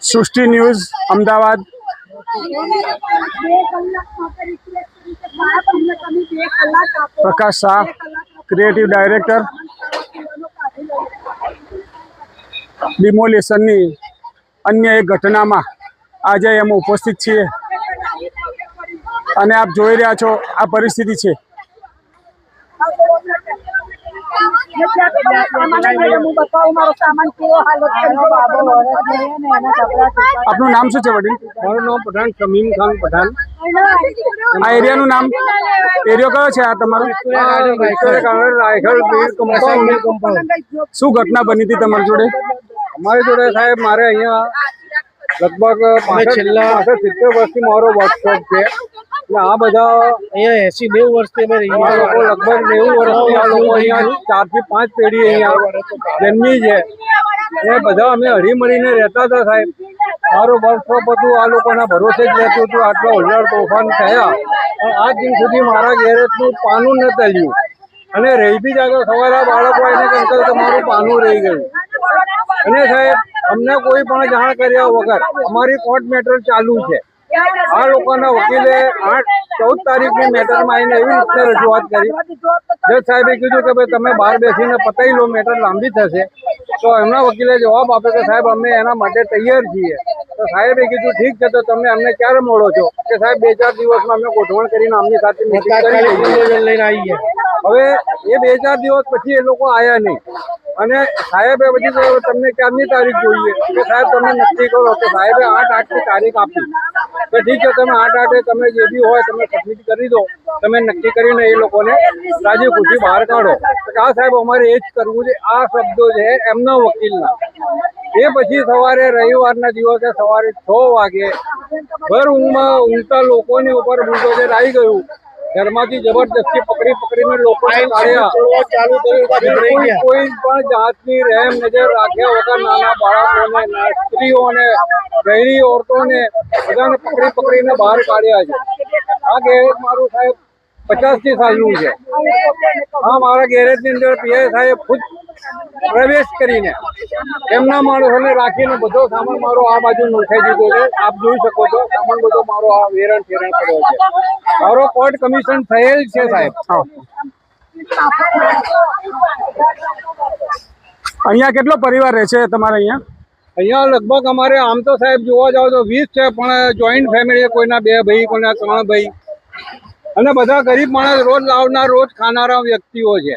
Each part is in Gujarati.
Srushti news, Ahmedabad. Prakash Shah creative director ડિમોલેશનની અન્ય એક ઘટનામાં આજે અમે ઉપસ્થિત છીએ. અને આપ જોઈ રહ્યા છો, આ પરિસ્થિતિ છે. હું બતાવું મારો સામાન કેવો હાલત કરી છે બાબો આપનું નામ શું છે વડીલ? મારું નામ પઠાણ શમીમ ખાન પઠાણ આ એરિયાનું નામ? એરિયો કયો છે આ તમારો? શું ઘટના બની હતી તમારી જોડે? અમારી જોડે સાહેબ મારે અહીંયા લગભગ છેલ્લા સિત્તેર વર્ષથી મારો વર્કશોપ છે. એટલે આ બધા અહીંયા એસી નેવું વર્ષથી અમે રહ્યા લોકો લગભગ નેવું વર્ષથી આ લોકો અહીંયા ચારથી પાંચ પેઢી અહીંયા જન્મી છે. એ બધા અમે હળી મળીને રહેતા હતા સાહેબ. મારો વર્કશોપ હતું આ લોકોના ભરોસે જ રહેતું હતું. આટલો હુલ્લડ તોફાન થયા. પણ આજ દિન સુધી મારા ગેરેજનું પાનું ન તલ્યું અને રહી બી જાગો. સવારે બાળકો એને કંકલ તમારું પાનું રહી ગયું. અને સાહેબ અમને કોઈ પણ જાણ કર્યા વગર અમારી કોર્ટ મેટર ચાલુ છે. આ લોકોના વકીલે આઠ ચૌદ તારીખની મેટરમાં આવીને એવી રીતે રજૂઆત કરી. જજ સાહેબે કીધું કે ભાઈ તમે બહાર બેસીને પતાવી લો મેટર લાંબી થશે. તો એમના વકીલે જવાબ આપ્યો કે સાહેબ અમે એના માટે તૈયાર છીએ. તો સાહેબે કીધું ઠીક છે તો તમે અમને ક્યારે મળો છો? કે સાહેબ બે ચાર દિવસમાં અમે ગોઠવણ કરીને અમની સાથે meeting કરી લઈએ. હવે એ બે ચાર દિવસ પછી એ લોકો આવ્યા નહીં. અને સાહેબે પછી તમને ક્યારની તારીખ જોઈએ? કે સાહેબ, તમે નક્કી કરો તો સાહેબે આઠ આઠની તારીખ આપી. તો ઠીક છે, તમે આઠ આઠે તમે જે બી હોય તમે સબમિટ કરી દો. તમે નક્કી કરીને એ લોકોને રાજી ખુશી બહાર કાઢો. કે આ સાહેબ, અમારે એ જ કરવું છે. આ શબ્દો છે એમના વકીલના. એ પછી સવારે રવિવારના દિવસે સવારે છ વાગે ભર ઊંઘમાં ઊંઘતા લોકોની ઉપર બુલડોઝર આવી ગયું. ઘરમાંથી જબરદસ્તી પકડી પકડીને લોકો કોઈ પણ જાતની રહેમ નજર રાખ્યા વગર નાના બાળકોને ના સ્ત્રીઓને ગહેરી ઓરતોને બધાને પકડી પકડીને બહાર કાઢ્યા છે. આ ગેરેજ મારું સાહેબ પચાસથી સાલનું છે. હા મારા ગેરેજની અંદર પીઆઈ સાહેબ ખુદ પ્રવેશ કરીને એમના માણસોને રાખીને બધો સામાન મારો આ બાજુ નોખાઈ દીધો છે. આપ જોઈ શકો છો સામાન બધો મારો આ વેરણ ફેરણ કર્યો છે. મારો કોર્ટ કમિશન થયેલ છે સાહેબ. અહીંયા કેટલો પરિવાર રહે છે તમારે અહીંયા? અહીંયા લગભગ અમારે આમ તો સાહેબ જોવા જાવ તો વીસ છે પણ જોઈન્ટ ફેમિલી કોઈના બે ભાઈ કોઈના ત્રણ ભાઈ. અને બધા ગરીબ માણસ રોજ લાવનાર રોજ ખાનારા વ્યક્તિઓ છે.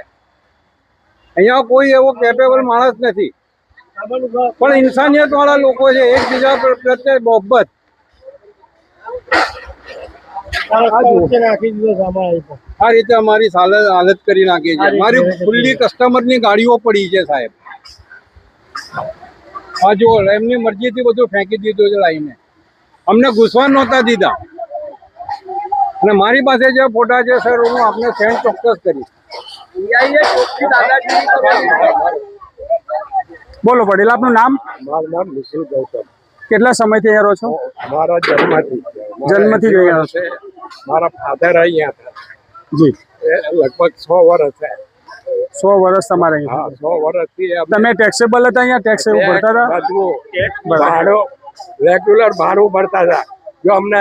અહીંયા કોઈ એવો કેપેબલ માણસ નથી. પણ ઇન્સાનિયત વાળા લોકો છે, એકબીજા પ્ર- પ્રત્યે મોહબ્બત. આ રીતે અમારી હાલત કરી નાખી છે. મારી ખુલ્લી કસ્ટમરની ગાડીઓ પડી છે સાહેબ. હા જો એમની મરજીથી બધું ફેંકી દીધું છે લાઈને. અમને ઘૂસવા નહોતા દીધા. અને મારી પાસે જે ફોટા છે, સર, હું આપને સેન્ડ ચોક્કસ કરીશ. બોલો વડીલ આપનું નામ? મારું નામ નિશિલ ગૌતમ. કેટલા સમયથી અહીંયા રહો છો? મારા જન્મથી. જન્મથી જ અહીંયા છે. મારા ફાધર અહીંયા હતા. જી. એ લગભગ છ વર્ષ થયા. સો વર્ષ તમારે અહીંયા. હા છ વર્ષથી તમે ટેક્સેબલ હતા અહીંયા? ટેક્સ એવું ભરતા હતા? ભાડો રેગ્યુલર ભાડું ભરતા હતા. જો અમને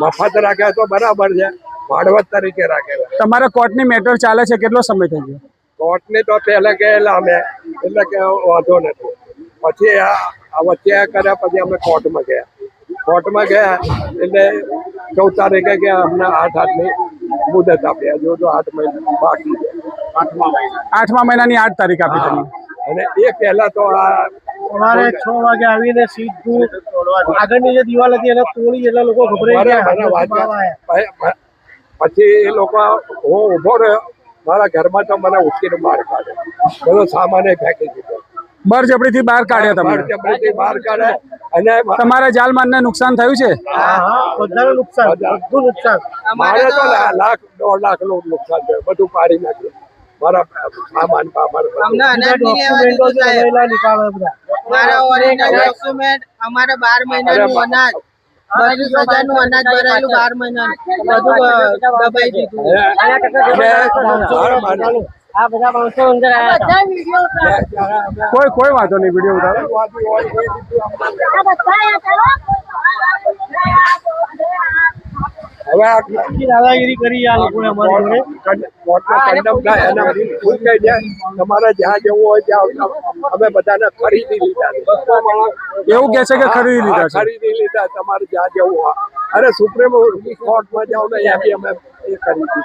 મફત રાખ્યા તો બરાબર છે. ભાડવત તરીકે રાખેલા. તમારા કોર્ટની મેટર ચાલે છે કેટલો સમય થઈ ગયો? કોર્ટની તો પહેલા ગયેલા અમે એટલે કે વાંધો નથી. પછી આ વચ્ચે આ કર્યા પછી અમે કોર્ટમાં ગયા. કોર્ટમાં ગયા એટલે ચૌદ તારીખે કે અમને આઠ આઠની મુદત આપી. હજુ તો આઠ મહિના બાકી છે. આઠમા મહિના. આઠમા મહિનાની આઠ તારીખ આપી તમે. અને એ પહેલા તો આ સવારે છ વાગે આવીને સીધું આગળની જે દિવાલ હતી એને તોડી એટલે લોકો ગભરાઈ ગયા પછી એ લોકો હું ઊભો રહ્યો મારા ઘરમાં તો મને ઉઠીને બહાર કાઢ્યો બધો સામાન ફેંકી દીધો. બળજબરીથી બહાર કાઢ્યા બહાર જબડી થી બહાર કાઢ્યા અને તમારા જાલ ને નુકસાન થયું છે? હા હા નુકસાન બધું. નુકસાન. મારે તો લાખ દોઢ લાખનું નુકસાન થયું બધું પાડી નાખ્યું. મારા સામાન બાબર અમને અનાજ નહીં લેવા ડોક્યુમેન્ટો નીકાળે બધા. મારા ઓરિજિનલ ડોક્યુમેન્ટ અમારે બાર મહિનાનું અનાજ. હજારનું અનાજ ભરાયેલું બાર મહિના બધું દબાઈ દીધું. આ બધા માણસો અંદર આવ્યા હતા બધા વીડિયો ઉતારો. કોઈ કોઈ વાંધો નહીં વીડિયો ઉતારો. હવે દાદાગીરી કરી આ લોકોએ અમારી જોડે. કોર્ટનો કંડમ થાય અને ભૂલ કહી જાય તમારે જ્યાં જવું હોય ત્યાં અમે બધાને ખરીદી લીધા છે. એવું કે છે કે ખરીદી લીધા ખરીદી લીધા તમારે જ્યાં જવું હોય. અરે સુપ્રીમ કોર્ટમાં જાઓ ને ત્યાં બી અમે એ કરી દીધું.